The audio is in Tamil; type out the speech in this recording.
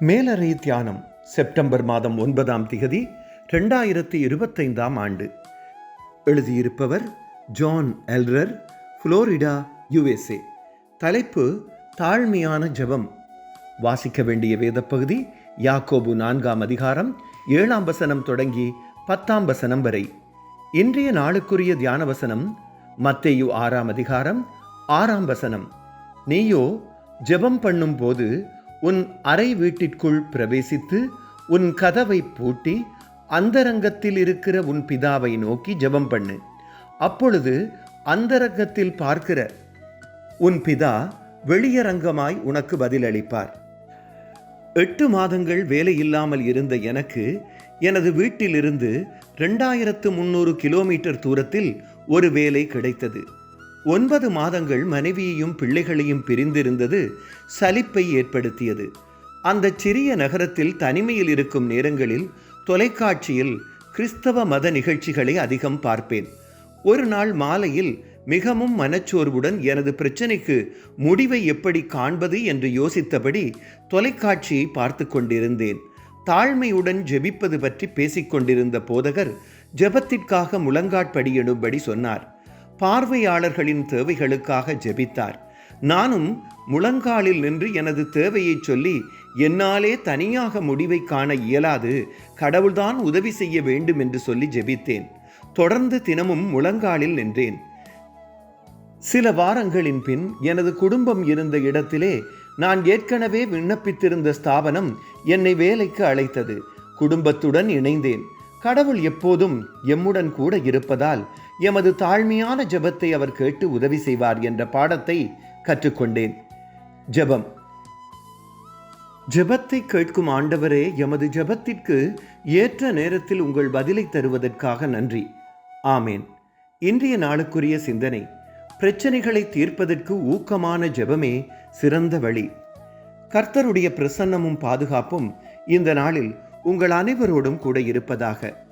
மேலறை தியானம் செப்டம்பர் மாதம் ஒன்பதாம் திகதி ரெண்டாயிரத்தி இருபத்தைந்தாம் ஆண்டு. எழுதியிருப்பவர் ஜான் எல்ரர் புளோரிடா யுஎஸ்ஏ. தலைப்பு தாழ்மையான ஜெபம். வாசிக்க வேண்டிய வேதப்பகுதி யாக்கோபு நான்காம் அதிகாரம் ஏழாம் வசனம் தொடங்கி பத்தாம் வசனம் வரை. இன்றைய நாளுக்குரிய தியான வசனம் மத்தேயு ஆறாம் அதிகாரம் ஆறாம் வசனம். நீயோ ஜெபம் பண்ணும்போது உன் அறை வீட்டிற்குள் பிரவேசித்து உன் கதவை பூட்டி அந்தரங்கத்தில் இருக்கிற உன் பிதாவை நோக்கி ஜெபம் பண்ணு. அப்பொழுது அந்தரங்கத்தில் பார்க்கிற உன் பிதா வெளியரங்கமாய் உனக்கு பதிலளிப்பார். எட்டு மாதங்கள் வேலை இல்லாமல் இருந்த எனக்கு எனது வீட்டிலிருந்து ரெண்டாயிரத்து முந்நூறு கிலோமீட்டர் தூரத்தில் ஒரு வேலை கிடைத்தது. ஒன்பது மாதங்கள் மனைவியையும் பிள்ளைகளையும் பிரிந்திருந்தது சலிப்பை ஏற்படுத்தியது. அந்த சிறிய நகரத்தில் தனிமையில் இருக்கும் நேரங்களில் தொலைக்காட்சியில் கிறிஸ்தவ மத நிகழ்ச்சிகளை அதிகம் பார்ப்பேன். ஒரு நாள் மாலையில் மிகவும் மனச்சோர்வுடன் எனது பிரச்சனைக்கு முடிவை எப்படி காண்பது என்று யோசித்தபடி தொலைக்காட்சியை பார்த்து கொண்டிருந்தேன். தாழ்மையுடன் ஜெபிப்பது பற்றி பேசிக்கொண்டிருந்த போதகர் ஜெபத்திற்காக முழங்காட்படியிடும்படி சொன்னார். பார்வையாளர்களின் தேவைகளுக்காக ஜெபித்தார். நானும் முழங்காலில் நின்று எனது தேவையை சொல்லி என்னாலே தனியாக முடிவை காண இயலாது. கடவுள்தான் உதவி செய்ய வேண்டும் என்று சொல்லி ஜெபித்தேன். தொடர்ந்து தினமும் முழங்காலில் நின்றேன். சில வாரங்களின் பின் எனது குடும்பம் இருந்த இடத்திலே நான் ஏற்கனவே விண்ணப்பித்திருந்த ஸ்தாபனம் என்னை வேலைக்கு அழைத்தது. குடும்பத்துடன் இணைந்தேன். கடவுள் எப்போதும் எம்முடன் கூட இருப்பதால் எமது தாழ்மையான ஜெபத்தை அவர் கேட்டு உதவி செய்வார் என்ற பாடத்தை கற்றுக்கொண்டேன். ஜெபம். ஜெபத்தை கேட்கும் ஆண்டவரே எமது ஜெபத்திற்கு ஏற்ற நேரத்தில் உங்கள் பதிலை தருவதற்காக நன்றி. ஆமேன். இன்றைய நாளுக்குரிய சிந்தனை பிரச்சனைகளை தீர்ப்பதற்கு ஊக்கமான ஜெபமே சிறந்த வழி. கர்த்தருடைய பிரசன்னமும் பாதுகாப்பும் இந்த நாளில் உங்கள் அனைவரோடும் கூட இருப்பதாக.